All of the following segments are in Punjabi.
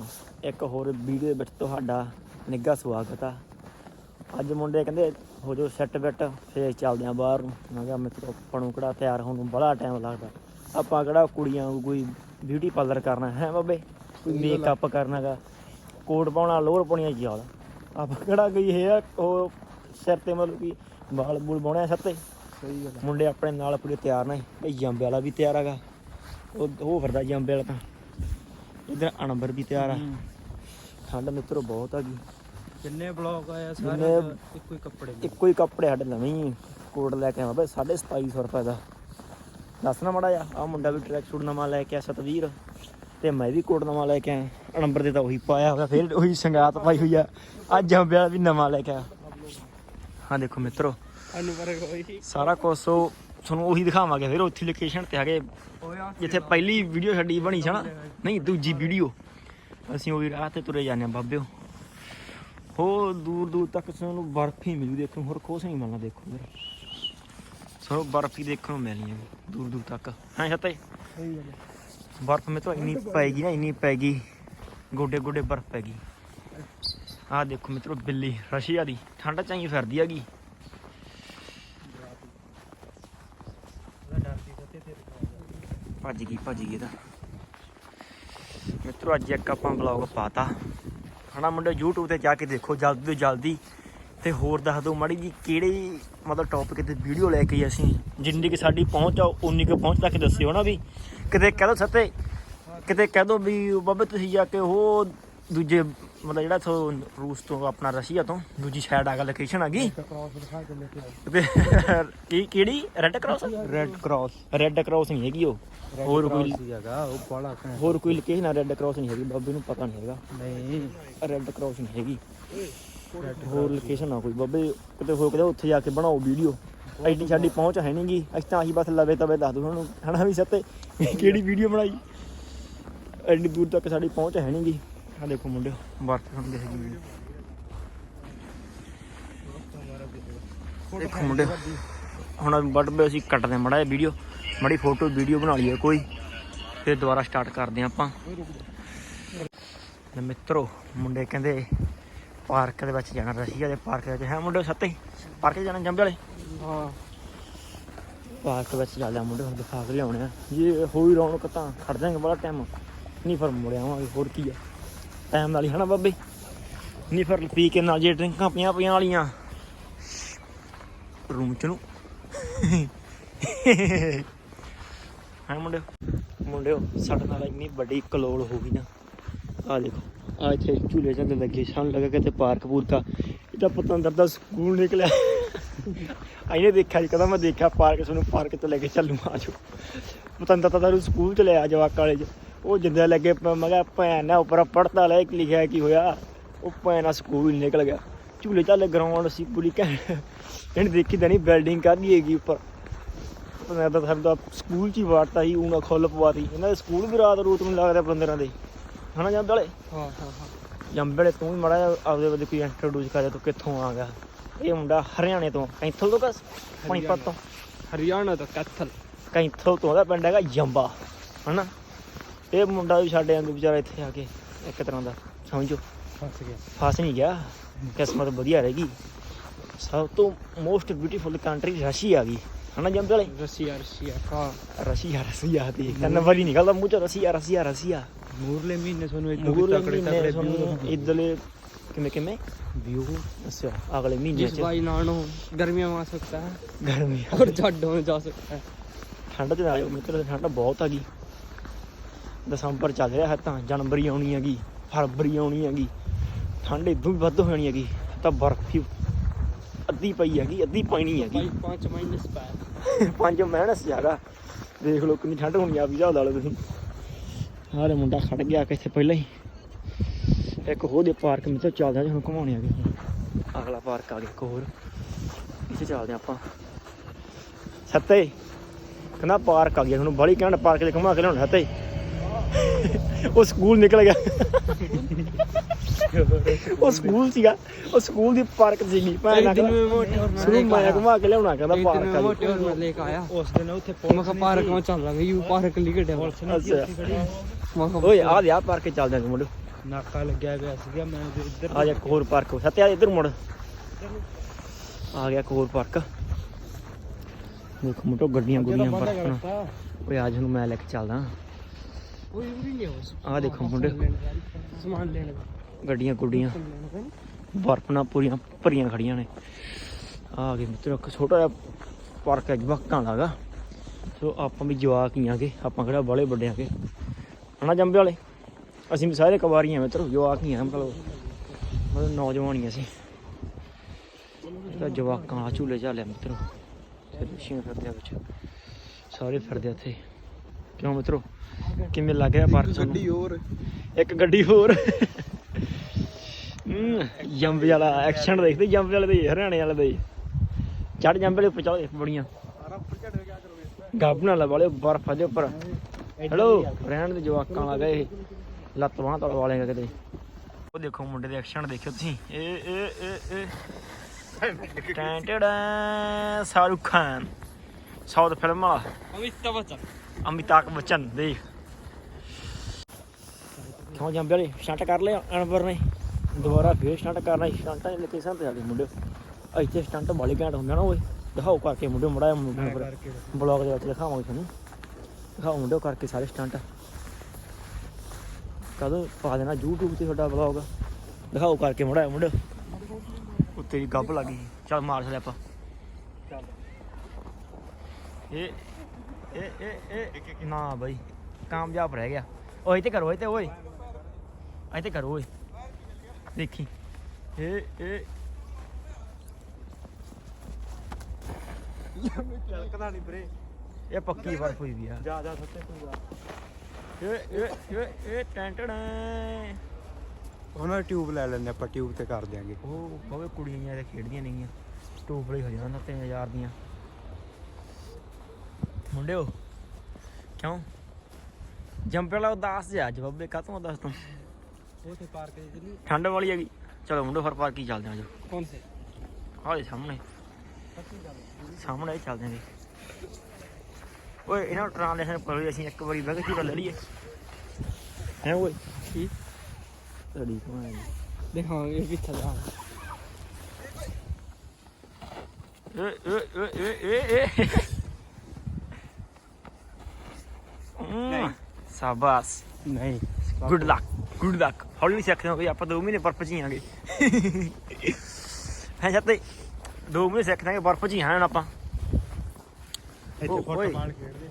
ਹਾਂ ਵੀ ਮਿੱਤਰੋ ਕਿਵੇਂ ਹੋ ਇੱਕ ਹੋਰ ਵੀਡੀਓ ਵਿੱਚ ਤੁਹਾਡਾ ਨਿੱਘਾ ਸਵਾਗਤ ਆ। ਅੱਜ ਮੁੰਡੇ ਕਹਿੰਦੇ ਹੋ ਜੋ ਸੈੱਟ ਬੈਟ ਫੇਰ ਚੱਲਦੇ ਆ ਬਾਹਰ ਨੂੰ। ਮੈਂ ਕਿਹਾ ਮਿੱਤਰੋ ਆਪਾਂ ਨੂੰ ਕਿਹੜਾ ਤਿਆਰ ਹੋਣ ਨੂੰ ਬੜਾ ਟਾਈਮ ਲੱਗਦਾ। ਆਪਾਂ ਕਿਹੜਾ ਕੁੜੀਆਂ ਨੂੰ ਕੋਈ ਬਿਊਟੀ ਪਾਰਲਰ ਕਰਨਾ ਹੈ ਬਾਬੇ? ਕੋਈ ਮੇਕਅਪ ਕਰਨਾਗਾ। ਕੋਟ ਪਾਉਣਾ ਲੋਅਰ ਪਾਉਣੀਆਂ ਯਾਦ ਆਪਾਂ ਕਿਹੜਾ ਗਈ ਹੈ ਉਹ ਸਿਰ ਤੇ ਮਤਲਬ ਕਿ ਵਾਲ ਬੂਲ ਪਾਉਣੇ ਆ ਸੱਤੇ ਸਹੀ ਗੱਲ ਮੁੰਡੇ ਆਪਣੇ ਨਾਲ ਪੂਰੇ ਤਿਆਰ ਨੇ। ਇਹ ਜੰਬੇ ਵਾਲਾ ਵੀ ਤਿਆਰ ਹੈਗਾ। ਉਹ ਉਹ ਫਿਰਦਾ ਜੰਬੇ ਵਾਲਾ ਤਾਂ। ਇਧਰ ਅਣਬਰ ਵੀ ਤਿਆਰ ਆ। ਠੰਡ ਮਿੱਤਰੋ ਬਹੁਤ ਹੈਗੀ ਕਿੰਨੇ ਬਲੌਗ ਆਇਆ ਜਿੰਨੇ- ਸਾਰੇ ਇੱਕੋ ਹੀ ਕੱਪੜੇ ਇੱਕੋ ਹੀ ਕੱਪੜੇ ਸਾਡੇ ਨਵੇਂ ਹੀ ਕੋਟ ਲੈ ਕੇ ਆਇਆ ਬਈ 2750 ਰੁਪਏ ਦਾ। ਦੱਸਣਾ ਮੜਾ ਆ ਆ ਮੁੰਡਾ ਵੀ ਟਰੈਕ ਸੂਟ ਨਵਾਂ ਲੈ ਕੇ ਆ ਸਤਵੀਰ। ਤੇ ਮੈਂ ਵੀ ਕੋਟ ਨਵਾਂ ਲੈ ਕੇ ਆਇਆ। ਅਣਬਰ ਦੇ ਤਾਂ ਉਹੀ ਪਾਇਆ ਹੋਇਆ ਫਿਰ ਉਹੀ ਸੰਗਾਤ ਪਾਈ ਹੋਈ ਆ। ਅੱਜ ਵਾਲਾ ਵੀ ਨਵਾਂ ਲੈ ਕੇ ਆਇਆ। ਹਾਂ ਦੇਖੋ ਮਿੱਤਰੋ। ਅਨੁਪਰ ਕੋਈ ਸਾਰਾ ਉਹ ਤੁਹਾਨੂੰ ਉਹੀ ਦਿਖਾਵਾਂਗੇ ਫਿਰ, ਉੱਥੇ ਲੋਕੇਸ਼ਨ ਤੇ ਹੈਗੇ। ਜਿੱਥੇ ਪਹਿਲੀ ਵੀਡੀਓ ਸਾਡੀ ਬਣੀ ਸੀ ਨਾ। ਨਹੀਂ, ਦੂਜੀ ਵੀਡੀਓ ਅਸੀਂ ਉਹੀ ਰਾਹ ਤੇ ਤੁਰੇ ਜਾਂਦੇ ਆ ਬਾਬਿਓ ਹੋ ਦੂਰ ਦੂਰ ਤੱਕ ਸਾਨੂੰ ਬਰਫ ਹੀ ਮਿਲੂ ਦੇਖੋ ਹੋਰ ਕੁਛ ਨਹੀਂ ਮਿਲਣਾ, ਦੇਖੋ ਫਿਰ। ਸੋ ਬਰਫ ਹੀ ਦੇਖਣ ਨੂੰ ਮਿਲਣੀ ਹੈ, ਦੂਰ ਦੂਰ ਤੱਕ। ਹਾਂ ਛੱਤੇ ਬਰਫ ਮੇ ਤਾਂ ਇੰਨੀ ਪੈਗੀ ਨਾ, ਇੰਨੀ ਪੈਗੀ। ਗੋਡੇ ਗੋਡੇ ਬਰਫ ਪੈਗੀ। ਆਹ ਦੇਖੋ ਮਿੱਤਰੋ, ਬਿੱਲੀ, ਰਸ਼ੀਆ ਦੀ। ਠੰਡ ਚਾਈ ਫਿਰਦੀ ਹੈਗੀ ਡਰਦੀ ਸੱਤੇ ਤੇਰੇ ਭੱਜ ਗਈ ਭੱਜ ਗਈ ਇਹਦਾ ਮਿੱਤਰੋ, ਅੱਜ ਇੱਕ ਆਪਾਂ ਬਲੌਗ ਪਾਤਾ। ਹਨਾ ਮੁੰਡੇ YouTube ਤੇ ਜਾ ਕੇ ਦੇਖੋ, ਜਲਦੀ ਤੋਂ ਜਲਦੀ। ਤੇ ਹੋਰ ਦੱਸ ਦਿਓ ਮਾੜੀ ਜੀ ਕਿਹੜੀ ਮਤਲਬ ਟੌਪਿਕ ਤੇ ਵੀਡੀਓ ਲੈ ਕੇ ਅਸੀਂ। ਜਿੰਨੀ ਕਿ ਸਾਡੀ ਪਹੁੰਚ ਆ, ਉਨੀ ਕੁ ਪਹੁੰਚ ਤੱਕ ਦੱਸਿਓ ਨਾ ਵੀ। ਕਿਤੇ ਕਹਿ ਦੋ ਸੱਤੇ, ਕਿਤੇ ਕਹਿ ਦੋ ਵੀ ਬਾਬੇ ਤੁਸੀਂ ਜਾ ਕੇ ਉਹ ਦੂਜੇ ਮਤਲਬ ਜਿਹੜਾ ਤੋਂ ਰੂਸ ਤੋਂ ਆਪਣਾ ਰਸ਼ੀਆ ਤੋਂ ਦੂਜੀ ਸਾਈਡ ਆ ਗਿਆ ਲੋਕੇਸ਼ਨ ਆ ਗਈ। ਕੇ ਤੇ ਕਿਹੜੀ? Red cross red cross red cross ਨਹੀਂ ਹੈਗੀ ਉਹ। ਹੋਰ ਕੋਈ ਜਗ੍ਹਾ ਉਹ ਬੜਾ ਹੋਰ ਕੋਈ ਲੋਕੇਸ਼ਨ ਆ ਰੈੱਡ ਕਰਾਸ ਨਹੀਂ ਹੈਗੀ ਬਾਬੇ ਨੂੰ ਪਤਾ ਨਹੀਂ ਹੈਗਾ। ਨਹੀਂ। ਰੈੱਡ ਕਰਾਸ ਨਹੀਂ ਹੈਗੀ। ਹੋਰ ਲੋਕੇਸ਼ਨ ਆ ਕੋਈ? ਬਾਬੇ ਕਿਤੇ ਹੋਰ ਕਿਤੇ ਉੱਥੇ ਜਾ ਕੇ ਬਣਾਓ ਵੀਡੀਓ ਐਡੀ ਸਾਡੀ ਪਹੁੰਚ ਹੈ ਨਹੀਂਗੀ ਅਸੀਂ ਤਾਂ ਆਹੀ ਬਸ ਲਵੇ ਤਵੇ ਦੱਸ ਦੋ ਤੁਹਾਨੂੰ ਹਨਾ ਵੀ ਸੱਤੇ ਕਿਹੜੀ ਵੀਡੀਓ ਬਣਾਈ? ਐਡੀ ਦੂਰ ਤੱਕ ਸਾਡੀ ਪਹੁੰਚ ਹੈ ਨਹੀਂਗੀ ਆ ਦੇਖੋ ਮੁੰਡਿਓ ਬਰਫ ਹੁੰਦੇ ਹੈਗੀ ਵੀਡੀਓ। ਦੇਖੋ ਮੁੰਡਿਓ ਹੁਣ ਬੇ ਅਸੀਂ ਕੱਟਦੇ ਮੜਾ ਇਹ ਵੀਡੀਓ। ਮੜੀ ਫੋਟੋ ਵੀਡੀਓ ਬਣਾ ਲਈਏ ਕੋਈ ਫਿਰ ਦੁਬਾਰਾ ਸਟਾਰਟ ਕਰਦੇ ਆਪਾਂ। ਤੇ ਮਿੱਤਰੋ ਮੁੰਡੇ ਕਹਿੰਦੇ ਪਾਰਕ ਦੇ ਵਿੱਚ ਜਾਣਾ ਰਸ਼ੀਆ ਦੇ ਪਾਰਕ ਦੇ ਵਿੱਚ। ਹੈ ਮੁੰਡੇ ਸੱਤੇ ਪਾਰਕ ਜਾਣਾ ਜੰਬੇ ਵਾਲੇ? ਹਾਂ। ਪਾਰਕ ਵਿੱਚ ਚੱਲਦੇ ਆ ਮੁੰਡੇ ਹੁਣ ਦਿਖਾ ਕੇ ਲਿਆਉਣੇ ਆ। ਜੇ ਹੋਈ ਰੌਣਕ ਤਾਂ ਖੜ ਜਾਾਂਗੇ ਬੜਾ ਟਾਈਮ ਨਹੀਂ ਫਿਰ ਮੁੜ ਆਵਾਂਗੇ ਹੋਰ ਕੀ ਆ। ਟਾਈਮ ਨਾਲ ਹੀ, ਹਨਾ ਬਾਬੇ? ਨਹੀਂ ਫਿਰ ਪੀ ਕੇ ਨਾਲ ਜੇ ਡਰਿੰਕਾਂ ਪਈਆਂ ਪਈਆਂ ਵਾਲੀਆਂ। ਰੂਮ ਚ ਨੂੰ। ਹਾਂ ਮੁੰਡੇ ਮੁੰਡਿਓ, ਸਾਡੇ ਨਾਲ ਇੰਨੀ ਵੱਡੀ ਕਲੋਲ ਹੋ ਗਈ ਨਾ। ਆ ਦੇਖੋ ਆ ਇੱਥੇ ਝੂਲੇ ਝੰਡੇ ਲੱਗੇ। ਸਾਨੂੰ ਲੱਗਾ ਕਿਤੇ ਪਾਰਕ ਪੂਰਕਾ ਇਹ ਤਾਂ ਪਤੰਦਰ ਦਾ ਸਕੂਲ ਨਿਕਲਿਆ। ਆਈਨੇ ਦੇਖਿਆ ਜੀ ਕਦਾ ਮੈਂ ਦੇਖਿਆ ਪਾਰਕ ਸਾਨੂੰ ਪਾਰਕ ਤੋਂ ਲੈ ਕੇ ਚੱਲੂ, ਆ ਪਤੰਦਰ ਤਾਂ ਸਕੂਲ ਚ ਲਿਆ ਜਵਾਕ ਕਾਲੇ ਉਹ ਜਿੰਦੇ ਲੱਗੇ ਮੈਂ ਕਿਹਾ ਭੈਣ ਨਾ ਉੱਪਰ ਪੜਤਾ ਲੈ ਕੀ ਲਿਖਿਆ ਕੀ ਹੋਇਆ? ਉਹ ਭੈਣ ਨਾਲ ਸਕੂਲ ਨਿਕਲ ਗਿਆ। ਝੂਲੇ ਚੱਲ ਗਰਾਊਂਡ ਸੀ ਪੂਰੀ ਘੈਂ ਇਹਨੇ ਦੇਖੀ ਤਾਂ ਨਹੀਂ ਬਿਲਡਿੰਗ ਕਾਹਦੀ ਹੈਗੀ ਉੱਪਰ। ਪਤਾ ਤਾਂ ਸਾਨੂੰ ਤਾਂ ਸਕੂਲ ਚ ਹੀ ਵਾੜਤਾ ਸੀ ਉਹਨਾਂ ਖੁੱਲ ਪਵਾਤੀ। ਇਹਨਾਂ ਦੇ ਸਕੂਲ ਵੀ ਰਾਤ ਰੂਤ ਨੂੰ ਲੱਗਦਾ ਬੰਦਰਾਂ ਦੇ। ਹਨਾ ਜਾਂਦੇ ਵਾਲੇ ਹਾਂ ਹਾਂ ਹਾਂ। ਜੰਬੇ ਤੂੰ ਵੀ ਮੜਾ ਆਪਦੇ ਵੱਲ ਕੋਈ ਇੰਟਰੋਡਿਊਸ ਕਰ ਦੇ ਤੂੰ ਕਿੱਥੋਂ ਆ ਗਿਆ? ਇਹ ਮੁੰਡਾ ਹਰਿਆਣੇ ਤੋਂ ਕੈਂਥਲ ਤੋਂ ਕਸ? ਪਾਣੀਪਤ ਤੋਂ? ਹਰਿਆਣਾ ਤੋਂ ਕੈਥਲ। ਕੈਂਥਲ ਤੋਂ ਉਹਦਾ ਪਿੰਡ ਹੈਗਾ ਜੰਬਾ। ਹਨਾ? ਇਹ ਮੁੰਡਾ ਵੀ ਸਾਡੇ ਵਾਂਗੂ ਵਿਚਾਰਾ ਇੱਥੇ ਆ ਕੇ ਇੱਕ ਤਰ੍ਹਾਂ ਦਾ ਸਮਝੋ? ਫਸ ਗਿਆ। ਫਸ ਨਹੀਂ ਗਿਆ। ਕਿਸਮਤ ਵਧੀਆ ਰਹੇਗੀ ਸਭ ਤੋਂ ਮੋਸਟ ਬਿਊਟੀਫੁਲ ਕੰਟਰੀ ਰਸ਼ੀਆ ਗਈ। ਹਨਾ ਜੰਮ ਵਾਲੇ? ਰਸ਼ੀਆ ਰਸ਼ੀਆ ਹਾਂ ਰਸ਼ੀਆ ਰਸ਼ੀਆ ਦੀ ਕੰਨ ਵਾਲੀ ਨਿਕਲਦਾ ਮੂੰਹ ਚ ਰਸ਼ੀਆ ਰਸ਼ੀਆ ਰਸ਼ੀਆ ਮੂਰਲੇ ਮਹੀਨੇ ਤੁਹਾਨੂੰ ਇੱਕ ਤਕੜੇ ਤਕੜੇ ਤੁਹਾਨੂੰ ਇਦਲੇ ਕਿਵੇਂ ਕਿਵੇਂ? ਵਿਊ ਅੱਛਾ ਅਗਲੇ ਮਹੀਨੇ ਚ। ਬਾਈ ਨਾ ਹੋ ਗਰਮੀਆਂ ਆ ਸਕਦਾ। ਹੈ ਗਰਮੀਆਂ ਔਰ ਜਾ ਸਕਦਾ। ਠੰਡ ਚ ਆਇਓ ਮਿੱਤਰ ਠੰਡ ਬਹੁਤ ਆ ਗਈ। ਦਸੰਬਰ ਚੱਲ ਰਿਹਾ ਹੈ ਤਾਂ ਜਨਵਰੀ ਆਉਣੀ ਹੈਗੀ ਫਰਵਰੀ ਆਉਣੀ ਹੈਗੀ ਠੰਡ ਇਦੋਂ ਵੀ ਵੱਧ ਹੋਣੀ ਹੈਗੀ ਤਾਂ ਬਰਫ਼ ਹੀ ਅੱਧੀ ਪਈ ਹੈਗੀ ਅੱਧੀ ਪੈਣੀ ਹੈਗੀ। ਪੰਜ ਮਾਈਨਸ ਪੈ ਮਾਈਨਸ ਜ਼ਿਆਦਾ। ਦੇਖ ਲਓ ਕਿੰਨੀ ਠੰਡ ਹੋਣੀ ਆ ਵੀ ਹਿਸਾਬ ਲਾ ਲਓ ਤੁਸੀਂ। ਹਾਰੇ ਮੁੰਡਾ ਖੜ ਗਿਆ ਕਿੱਥੇ ਪਹਿਲਾਂ ਹੀ। ਇੱਕ ਹੋਰ ਦੇ ਪਾਰਕ ਮਿੱਤਰ ਚੱਲਦੇ ਹਾਂ ਹੁਣ ਘੁਮਾਉਣੇ ਆਗੇ ਅਗਲਾ ਪਾਰਕ ਆ ਗਿਆ ਇੱਕ ਹੋਰ। ਇੱਥੇ ਚੱਲਦੇ ਹਾਂ ਆਪਾਂ। ਸੱਤੇ। ਕਹਿੰਦਾ ਪਾਰਕ ਆ ਗਿਆ ਹੁਣ ਬੜੀ ਘੈਂਟ ਪਾਰਕ ਦੇ ਘੁਮਾ ਕੇ ਲਿਆਉਣਾ ਸੱਤੇ। ਉਹ ਸਕੂਲ ਨਿਕਲ ਗਿਆ। ਉਹ ਸਕੂਲ ਸੀਗਾ। ਉਹ ਸਕੂਲ ਦੀ ਪਾਰਕ ਸੀਗੀ। ਮੈਂ ਨਾ ਸਕੂਲ ਮੈਂ ਘੁਮਾ ਕੇ ਲਿਆਉਣਾ ਕਹਿੰਦਾ ਪਾਰਕ ਆ ਮੋਟੇ ਲੈ ਕੇ ਆਇਆ। ਉਸ ਦਿਨ ਉੱਥੇ ਮੈਂ ਪਾਰਕ ਮੈਂ ਚੱਲ ਲਾਂਗੇ ਯੂ ਪਾਰਕ ਲਈ ਘਟਿਆ ਓਏ ਆ ਦੇ ਪਾਰਕ ਚੱਲ ਜਾਂਗੇ ਮੁੰਡੇ ਨਾਕਾ ਲੱਗਿਆ ਪਿਆ ਸੀਗਾ ਮੈਂ ਇੱਧਰ ਆ ਜਾ ਕੋਰ ਪਾਰਕ। ਸੱਤੇ ਆ ਇੱਧਰ ਮੁੜ। ਆ ਗਿਆ ਕੋਰ ਪਾਰਕ। ਦੇਖੋ ਮੁੰਡੋ ਗੱਡੀਆਂ ਗੁੱਡੀਆਂ ਪਾਰਕ। ਓਏ ਅੱਜ ਨੂੰ ਮੈਂ ਲੈ ਕੇ ਚੱਲਦਾ। ਕੋਈ ਵੀ ਨਹੀਂ ਹੋ ਆਹ ਦੇਖੋ ਮੁੰਡੇ। ਸਮਾਨ ਲੈਣ ਗੱਡੀਆਂ ਗੁੱਡੀਆਂ। ਬਰਫ ਨਾਲ ਪੂਰੀਆਂ ਭਰੀਆਂ ਖੜੀਆਂ ਨੇ। ਆ ਗਏ ਮਿੱਤਰੋ ਇੱਕ ਛੋਟਾ ਜਿਹਾ ਪਾਰਕ ਹੈ ਜਵਾਕਾਂ ਦਾ ਗਾ ਸੋ ਆਪਾਂ ਵੀ ਜਵਾਕ ਹੀ ਆਗੇ। ਆਪਾਂ ਕਿਹੜਾ ਬਾਲੇ ਵੱਡੇ ਆਗੇ। ਹਨਾ ਜੰਬੇ ਵਾਲੇ? ਅਸੀਂ ਵੀ ਸਾਰੇ ਕਵਾਰੀਆਂ ਮਿੱਤਰੋ ਜਵਾਕ ਹੀ ਆ। ਮਤਲਬ ਮਤਲਬ ਨੌਜਵਾਨ ਹੀ ਅਸੀਂ। ਜਵਾਕਾਂ ਆ ਝੂਲੇ ਝਾਲੇ ਮਿੱਤਰੋ। ਤੇ ਰਿਸ਼ੀਆਂ ਫਿਰਦੇ ਆ ਵਿੱਚ। ਸਾਰੇ ਫਿਰਦੇ ਆ ਇੱਥੇ। ਕਿਉਂ ਮਿੱਤਰੋ? ਕਿਵੇਂ ਲੱਗ ਰਿਹਾ ਪਾਰਕ ਤੁਹਾਨੂੰ? ਹੋਰ। ਇੱਕ ਗੱਡੀ ਹੋਰ। ਜੰਬ ਵਾਲਾ ਐਕਸ਼ਨ ਦੇਖਦੇ ਜੰਬ ਵਾਲੇ ਦੇ ਹਰਿਆਣੇ ਵਾਲੇ ਦੇ। ਚੜ ਜੰਬ ਵਾਲੇ ਉੱਪਰ ਚੜ੍ਹਦੇ ਬੜੀਆਂ। ਗਾਬਣਾ ਲਾ ਵਾਲੇ ਬਰਫ ਦੇ ਉੱਪਰ। ਹੈਲੋ ਰਹਿਣ ਦੇ ਜਵਾਕਾਂ ਆ ਗਏ ਲੱਤ ਬਾਹਾਂ ਤੜ ਵਾਲੇ ਕਿਤੇ। ਉਹ ਦੇਖੋ ਮੁੰਡੇ ਦੇ ਐਕਸ਼ਨ ਦੇਖਿਓ ਤੁਸੀਂ। ਇਹ ਇਹ ਇਹ ਇਹ। ਟੈਂ ਟੜਾਂ ਸ਼ਾਹਰੁਖ ਖਾਨ। ਸਾਊਥ ਫਿਲਮ ਵਾਲਾ। ਅਮਿਤਾਭ ਬੱਚਨ। ਅਮਿਤਾਭ ਬੱਚਨ ਦੇਖ। ਕਿਉਂ ਜੰਬੇ ਵਾਲੇ ਸਟੰਟ ਕਰ ਲਿਆ ਅਨਵਰ ਨੇ। ਦੁਬਾਰਾ ਫੇਰ ਸਟੰਟ ਕਰਨਾ ਸਟੰਟਾਂ ਦੀ ਲੋਕੇਸ਼ਨ ਤੇ ਜਾਂਦੇ ਮੁੰਡੇ। ਇੱਥੇ ਸਟੰਟ ਬਾਲੇ ਘੈਂਟ ਹੁੰਦਾ ਨਾ ਓਏ। ਦਿਖਾਓ ਕਰਕੇ ਮੁੰਡੇ ਮੜਾ ਮੁੰਡੇ ਕਰਕੇ ਬਲੌਗ ਦੇ ਵਿੱਚ ਦਿਖਾਵਾਂਗੇ ਤੁਹਾਨੂੰ। ਦਿਖਾਓ ਮੁੰਡੇ ਕਰਕੇ ਸਾਰੇ ਸਟੰਟ। ਕਦੋਂ ਪਾ ਦੇਣਾ YouTube ਤੇ ਤੁਹਾਡਾ ਬਲੌਗ। ਦਿਖਾਓ ਕਰਕੇ ਮੜਾ ਮੁੰਡੇ। ਉੱਤੇ ਹੀ ਗੱਬ ਲੱਗੀ ਚੱਲ ਮਾਰ ਛਲੇ ਆਪਾਂ। ਚੱਲ ਇਹ ਇਹ ਇਹ ਇਹ ਨਾ ਬਾਈ। ਕਾਮਯਾਬ ਰਹਿ ਗਿਆ। ਓਏ ਤੇ ਕਰੋ ਓਏ ਤੇ ਓਏ। ਐ ਤੇ ਕਰੋ ਓਏ। ਦੇਖੀ। ਇਹ ਇਹ ਚਲਕਦਾ ਨਹੀਂ ਵੀਰੇ। ਇਹ ਪੱਕੀ ਬਰਫ ਹੋਈ ਵੀ ਆ। ਜਾ ਜਾ ਸੱਤੇ ਤੂੰ ਜਾ। ਇਹ ਇਹ ਇਹ ਇਹ ਟੈਂਟਣ ਉਹਨਾਂ ਟਿਊਬ ਲੈ ਲੈਂਦੇ ਆਪਾਂ ਟਿਊਬ ਤੇ ਕਰ ਦਿਆਂਗੇ। ਉਹ ਬਾਵੇ ਕੁੜੀਆਂ ਜਿਹਾ ਖੇਡਦੀਆਂ ਨੇਗੀਆਂ ਟੂਬ ਵਾਲੀ ਹੋ ਜਾਣਾ 3000 ਦੀਆਂ। ਮੁੰਡਿਓ ਕਿਉਂ? ਜੰਪੇ ਵਾਲਾ ਉਦਾਸ ਜਿਹਾ ਅੱਜ ਬੱਬੇ ਕਾਤੋਂ ਉਦਾਸ ਤੂੰ? ਪਾਰਕ ਦੇ ਠੰਡ ਵਾਲੀ ਹੈਗੀ। ਚਲੋ ਮੁੰਡੋ ਫਿਰ ਪਾਰਕ ਹੀ ਚੱਲਦੇ ਹਾਂ ਜੋ ਕੌਣ ਸੇ? ਆਹ ਸਾਹਮਣੇ। ਸਾਹਮਣੇ ਹੀ ਚੱਲਦੇ ਆਂਗੇ ਓਏ ਇਹਨਾਂ ਨੂੰ ਟ੍ਰਾਂਸਲੇਸ਼ਨ ਕਰੋ ਅਸੀਂ ਇੱਕ ਵਾਰੀ ਬਹਿ ਕੇ ਝੂਟਾ ਲੈ ਲਈਏ। ਹੈ ਓਏ? ਕੀ? ਤੜੀ ਕਮਾਈ ਦੇਖਾਂਗੇ ਇਹ ਕਿੱਥੇ ਜਾ ਏ ਏ ਏ ਏ ਏ ਏ। ਸਾਬਾਸ। ਨਹੀਂ। ਗੁੱਡ ਲੱਕ ਗੁੱਡ ਲੱਕ ਹੌਲੀ ਸਿੱਖਦੇ ਹਾਂ ਬਈ ਆਪਾਂ 2 ਮਹੀਨੇ ਬਰਫ 'ਚ ਹੀ ਆਂਗੇ। ਹੈ ਜੱਤੇ 2 ਮਹੀਨੇ ਸਿੱਖ ਦਾਂਗੇ ਬਰਫ 'ਚ ਹੀ ਹਾਂ ਆਪਾਂ। ਇੱਥੇ ਓਏ। ਫੁੱਟਬਾਲ ਖੇਡਦੇ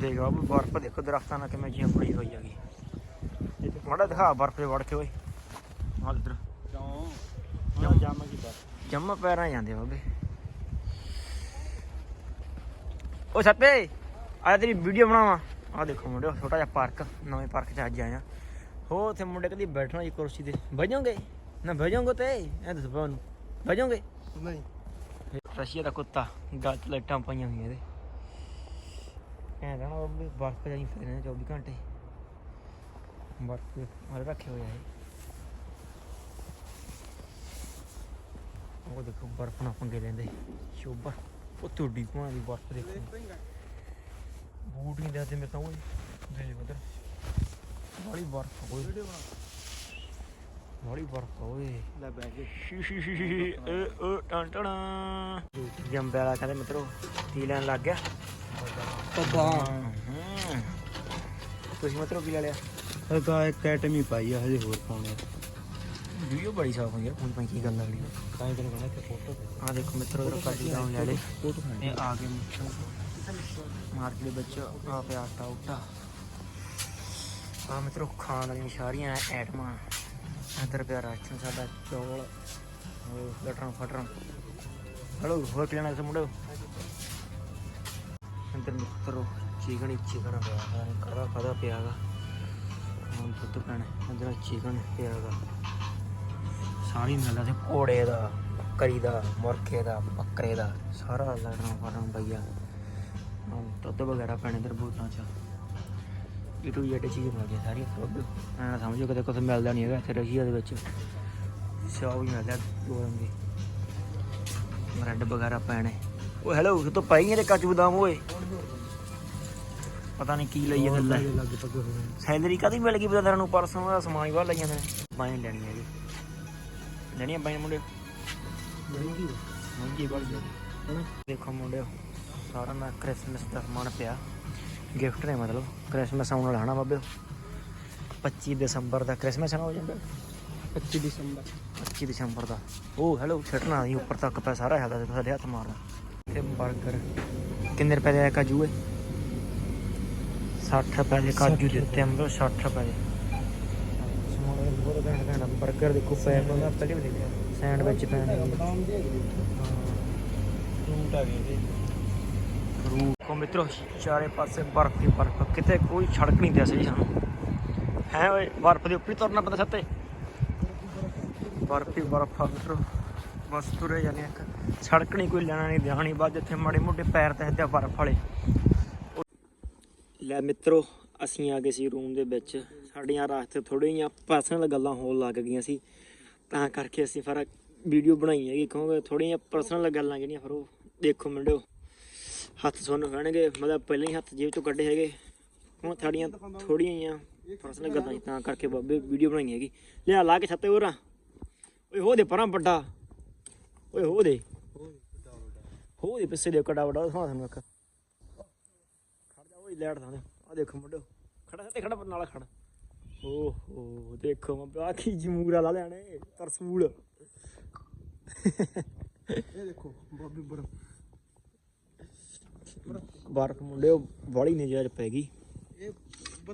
ਦੇਖ ਬਾਬੂ ਬਰਫ ਦੇਖੋ ਦਰਖਤਾਂ ਨਾਲ ਕਿਵੇਂ ਜਿਵੇਂ ਬੜੀ ਹੋਈ ਹੈਗੀ। ਮਾੜਾ ਦਿਖਾ ਬਰਫ ਦੇ ਵੜ ਕੇ ਓਏ। ਆ ਇੱਧਰ। ਕਿਉਂ ਜਾਮ ਕੀ ਬਾਤ ਜੰਮ ਪੈਰਾਂ ਜਾਂਦੇ ਬਾਬੇ। ਓ ਸੱਤੇ ਆ ਤੇਰੀ ਵੀਡੀਓ ਬਣਾਵਾ। ਆ ਦੇਖੋ ਮੁੰਡੇ ਛੋਟਾ ਜਿਹਾ ਪਾਰਕ ਨਵੇਂ ਪਾਰਕ 'ਚ ਅੱਜ ਆਇਆ ਹੋ ਉੱਥੇ ਮੁੰਡੇ ਕਦੀ ਬੈਠਣਾ ਜੀ ਕੁਰਸੀ ਤੇ। ਬਹਿ ਨਾ ਜਾਓਗੇ ਤੇ ਇਹ ਦੱਸ ਪਾਉ ਨੂੰ। ਬਹਿ ਜਾਓਗੇ ਨਹੀਂ। ਰਸ਼ੀਆ ਦਾ ਕੁੱਤਾ ਗਲ 'ਚ ਲਾਈਟਾਂ ਪਾਈਆਂ ਹੋਈਆਂ ਇਹਦੇ। ਐਂ ਰਹਿਣਾ ਉਹ ਵੀ ਬਰਫ ਜਾਈ ਫਿਰਦੇ ਨੇ 24 ਘੰਟੇ। ਬਰਫ ਵਾਲੇ ਰੱਖੇ ਹੋਏ ਆ ਇਹ। ਉਹ ਦੇਖੋ ਬਰਫ ਨਾਲ ਪੰਗੇ ਲੈਂਦੇ। ਸ਼ੋਭਾ ਉਹ ਤੁਹਾਡੀ ਭਾਂ ਦੀ ਬਰਫ ਦੇਖੋ। ਬੂਟ ਨਹੀਂ ਦੇਖਦੇ ਮੇਰੇ ਤਾਂ ਓਏ ਦੇ ਉਧਰ। ਬੜੀ ਬਰਫ ਓਏ ਬੜੀ ਬਰਫ ਓਏ ਲੈ ਬਹਿ ਕੇ। ਏ ਓ ਟੰ ਟਣ। ਜੰਬੇ ਵਾਲਾ ਕਹਿੰਦੇ ਮਿੱਤਰੋ ਕੀ ਲੈਣ ਲੱਗ ਗਿਆ? ਪਤਾ। ਤੁਸੀਂ ਮਿੱਤਰੋ ਕੀ ਲੈ ਲਿਆ? ਅਗਾ ਹੀ ਪਾਈ ਆ ਹਜੇ ਹੋਰ ਪਾਉਣੇ ਵੀਡੀਓ ਬੜੀ ਸਾਫ਼ ਹੋਈ ਯਾਰ ਹੁਣ ਭਾਈ ਕੀ ਗੱਲ ਲੱਗਦੀ ਤਾਂ ਹੀ ਤੈਨੂੰ ਕਹਿੰਦਾ ਕਿ ਫੋਟੋ ਆ ਦੇਖੋ ਮਿੱਤਰੋ ਇਧਰ ਕਾਜੀ ਡਾਊਨ ਲੈ ਲੈ ਇਹ ਆ ਗਏ ਮਿੱਤਰੋ। ਮਾਰਕੀਟ ਦੇ ਵਿੱਚ ਆ ਪਿਆ ਆਟਾ ਉਟਾ ਆ ਮਿੱਤਰੋ, ਖਾਣ ਵਾਲੀਆਂ ਸਾਰੀਆਂ ਐਟਮਾਂ ਅੰਦਰ ਪਿਆ ਰਾਸ਼ਨ, ਸਾਡਾ ਚੌਲ, ਹੋਰ ਲਟਰਾਂ ਫਟਰਾਂ ਹਲੋ, ਹੋਰ ਕੀ ਲੈਣਾ ਮੁੰਡੋ ਅੰਦਰ ਮਿੱਤਰੋ, ਚਿਕਨ ਹੀ ਚਿਕਨ ਪਿਆ ਹੈ ਕੜਾ ਕੜਾ ਪਿਆਗਾ ਹੁਣ ਦੁੱਧ ਪੈਣਾ ਅੰਦਰ ਚਿਕਨ ਪਿਆਗਾ ਸਾਰੀ ਮਿਲਦਾ ਸੀ ਘੋੜੇ ਦਾ, ਬੱਕਰੀ ਦਾ, ਮੁਰਗੇ ਦਾ, ਬੱਕਰੇ ਦਾ, ਸਾਰਾ ਲੜਨਾ ਫੜਨ ਬਈਆ ਦੁੱਧ ਵਗੈਰਾ ਪੈਣੇ ਇਧਰ ਬੋਤਲਾਂ ਚ। ਤੋਂ ਜਿਹੜੇ ਚੀਜ਼ ਮਿਲ ਗਈ ਸਾਰੀ। ਦੁੱਧ ਐਂ ਨਾ ਸਮਝੋ ਕਦੇ ਕੁਝ ਮਿਲਦਾ ਨਹੀਂ ਹੈਗਾ ਇੱਥੇ ਰਸ਼ੀਆ ਦੇ ਵਿੱਚ। ਸਿਆਹ ਵੀ ਮਿਲਦਾ ਦੋ। ਰੰਗੇ ਬ੍ਰੈਡ ਵਗੈਰਾ ਪੈਣੇ। ਉਹ ਹੈਲੋ ਤੂੰ ਪਾਈਆਂ ਤੇ ਕਾਜੂ ਬਦਾਮ ਓਏ? ਪਤਾ ਨਹੀਂ ਕੀ ਲਈ ਜਾਂਦੇ ਹੋ ਸੈਲਰੀ ਕਾਦੀ ਮਿਲ ਗਈ ਬਦਲਣ ਨੂੰ ਪਰਸੋਂ ਦਾ ਸਮਾਨ ਹੀ ਬਾਹਰ ਲਈ ਜਾਂਦੇ ਨੇ ਬਾਈ ਲੈਣੀ ਹੈਗੀ ਲੈਣੀ ਆ। ਬਾਈ ਮੁੰਡੇ ਮਹਿੰਗੀ ਮਹਿੰਗੀ ਦੇਖੋ ਮੁੰਡਿਓ ਸਾਰਾ ਨਾ ਕ੍ਰਿਸਮਸ ਦਾ ਸਮਾਨ ਪਿਆ। ਗਿਫਟ ਨੇ ਮਤਲਬ ਕ੍ਰਿਸਮਸ ਆਉਣ ਵਾਲਾ ਹਨਾ ਬਾਬਿਓ 25 ਦਸੰਬਰ ਦਾ ਕ੍ਰਿਸਮਸ ਨਾ ਹੋ ਜਾਂਦਾ? 25 ਦਸੰਬਰ। 25 ਦਸੰਬਰ ਦਾ। ਉਹ ਹੈਲੋ ਛੱਟਣਾ ਨਹੀਂ ਉੱਪਰ ਤੱਕ ਪਿਆ ਸਾਰਾ ਹੈਗਾ ਤੇ ਸਾਡੇ ਹੱਥ ਮਾਰਦਾ ਤੇ 버ਗਰ ਕਿੰਨੇ ਰੁਪਏ ਦਾ ਕਾਜੂ ਹੈ 60 ਰੁਪਏ ਦੇ ਕਾਜੂ ਦਿੱਤੇ ਅੰਬਰ 60 ਰੁਪਏ ਦੇ। ਸਮਾਨ ਬਹੁਤ ਘੈਂਟ ਘੈਂਟ 버ਗਰ ਦੇਖੋ ਪੈਨ ਉਹਦਾ ਪਹਿਲੇ ਵੀ ਦੇਖਿਆ ਸੈਂਡਵਿਚ ਬਦਾਮ ਦੇ। ਫਰੂਟ ਆ ਗਏ ਜੀ ਕੋ ਮਿੱਤਰੋ, ਚਾਰੇ ਪਾਸੇ ਬਰਫ ਹੀ ਬਰਫ। ਕਿਤੇ ਕੋਈ ਸੜਕ ਨਹੀਂ ਦਿਆ ਰਹੀ ਸਾਨੂੰ। ਹੈ ਓਏ, ਬਰਫ ਦੇ ਉੱਪਰ ਤੁਰਨਾ ਪੈਂਦਾ ਛੱਤੇ। ਬਰਫ ਹੀ ਬਰਫ ਆ ਮਿੱਤਰੋ। ਬਸ ਤੁਰੇ ਜਾਂਦੇ ਆ। ਸੜਕ ਨਹੀਂ, ਕੋਈ ਲੈਣਾ ਨਹੀਂ, ਦੇਣਾ ਬਾਅਦ ਜਿੱਥੇ ਮਾੜੇ ਮੋਟੇ ਪੈਰ ਤੇ ਤੇ ਬਰਫ ਵਾਲੇ। ਲੈ ਮਿੱਤਰੋ, ਅਸੀਂ ਆ ਗਏ ਸੀ ਰੂਮ ਦੇ ਵਿੱਚ। ਸਾਡੀਆਂ ਰਾਸਤੇ ਥੋੜ੍ਹੀਆਂ ਜਿਹੀਆਂ ਪਰਸਨਲ ਗੱਲਾਂ ਹੋਣ ਲੱਗ ਗਈਆਂ ਸੀ। ਤਾਂ ਕਰਕੇ ਅਸੀਂ ਫਿਰ ਵੀਡੀਓ ਬਣਾਈ ਹੈਗੀ। ਕਿਉਂਕਿ ਥੋੜ੍ਹੀਆਂ ਪਰਸਨਲ ਗੱਲਾਂ ਜਿਹੜੀਆਂ ਫਿਰ ਉਹ ਦੇਖੋ ਮੁੰਡਿਓ। ਹੱਥ ਤੁਹਾਨੂੰ ਕਹਿਣਗੇ ਮਤਲਬ ਪਹਿਲਾਂ ਹੀ ਹੱਥ ਜੇਬ ਚੋਂ ਕੱਢੇ ਹੈਗੇ। ਹੁਣ ਸਾਡੀਆਂ ਥੋੜੀਆਂ ਜਿਹੀਆਂ ਪਰਸਨਲ ਗੱਲਾਂ ਤਾਂ ਕਰਕੇ ਬਾਬੇ ਵੀਡੀਓ ਬਣਾਈ ਹੈਗੀ। ਲਿਆ, ਲਾ ਕੇ ਛੱਤੇ ਹੋਰਾਂ ਓਏ ਹੋ ਦੇ ਪਰਾਂ ਵੱਡਾ। ਓਏ ਹੋ ਦੇ। ਹੋ ਦੇ ਪਿੱਛੇ ਦੇ ਕੜਾ ਵੱਡਾ, ਦਿਖਾ ਤੁਹਾਨੂੰ ਇੱਕ। ਖੜ ਜਾ, ਓਏ ਲੈਟ ਥਾਂ ਆ ਦੇਖੋ ਮੁੰਡੋ ਖੜਾ ਤੇ ਖੜਾ, ਨਾਲ ਖੜ। ਓਹੋ, ਦੇਖੋ ਮੈਂ ਆ ਕੀ ਜਮੂਰਾ ਲਾ ਲੈਣੇ ਤਰਸੂਲ ਇਹ ਦੇਖੋ, ਬਾਬੀ ਬਰਫ ਬਰਫ ਮੁੰਡਿਓ ਬਾਲੀ ਨਜ਼ਾਰ ਪੈ ਗਈ।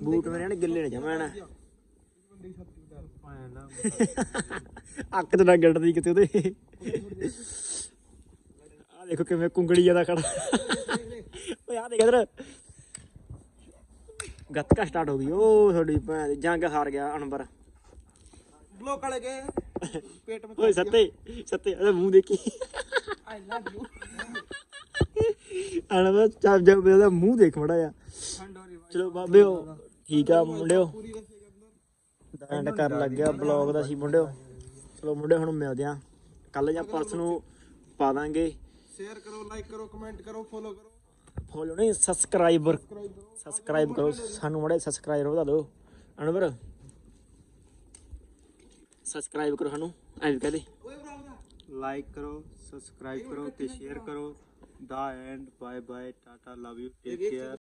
ਬੂਟ ਮੇਰੇ ਨੇ ਗਿੱਲੇ ਨੇ ਪਾਇਆ ਨਾ। ਅੱਖ ਤੇ ਨਾ ਗੱਡਦੀ ਕਿਤੇ ਉਹਦੇ। ਆ ਦੇਖੋ ਕਿਵੇਂ ਕੁੰਗਲੀ ਜ਼ਿਆਦਾ ਖੜਾ। ਓਏ ਆ ਦੇਖ ਇਧਰ। ਗੱਤਕਾ ਸਟਾਰਟ ਹੋ ਗਈ। ਓ ਤੁਹਾਡੀ ਭੈਣ ਜੰਗ ਹਾਰ ਗਿਆ ਬਲੌਕ ਵਾਲੇ ਗਏ। ਪੇਟ ਵਿੱਚ ਓਏ ਸੱਤੇ ਸੱਤੇ ਇਹਦਾ ਮੂੰਹ ਦੇਖੀ। ਆਈ ਲਵ ਯੂ ਅਨਬਰ ਚੱਪ ਜਾ ਉਹਦਾ ਮੂੰਹ ਦੇਖ ਮੜਾ ਆ ਚਲੋ ਬਾਬਿਓ ਠੀਕ ਆ ਮੁੰਡਿਓ। ਐਂਡ ਕਰਨ ਲੱਗਿਆ ਬਲੌਗ ਦਾ ਸੀ ਮੁੰਡਿਓ। ਚਲੋ ਮੁੰਡੇ ਹੁਣ ਮਿਲਦੇ ਆ ਕੱਲ ਜਾਂ ਪਰਸ ਨੂੰ ਪਾ ਦਾਂਗੇ। ਸ਼ੇਅਰ ਕਰੋ ਲਾਈਕ ਕਰੋ ਕਮੈਂਟ ਕਰੋ ਫੋਲੋ ਕਰੋ। ਫੋਲੋ ਨਹੀਂ ਸਬਸਕ੍ਰਾਈਬਰ ਸਬਸਕ੍ਰਾਈਬ ਕਰੋ। ਸਬਸਕ੍ਰਾਈਬ ਕਰੋ। ਸਾਨੂੰ ਮੜੇ ਸਬਸਕ੍ਰਾਈਬਰ ਵਧਾ ਦਿਓ। ਅਨਵਰ ਸਬਸਕ੍ਰਾਈਬ ਕਰੋ ਸਾਨੂੰ ਐਂ ਵੀ ਕਹਦੇ ਲਾਈਕ ਕਰੋ ਸਬਸਕ੍ਰਾਈਬ ਕਰੋ ਤੇ ਸ਼ੇਅਰ ਕਰੋ। ਦਾ and bye bye tata love you take care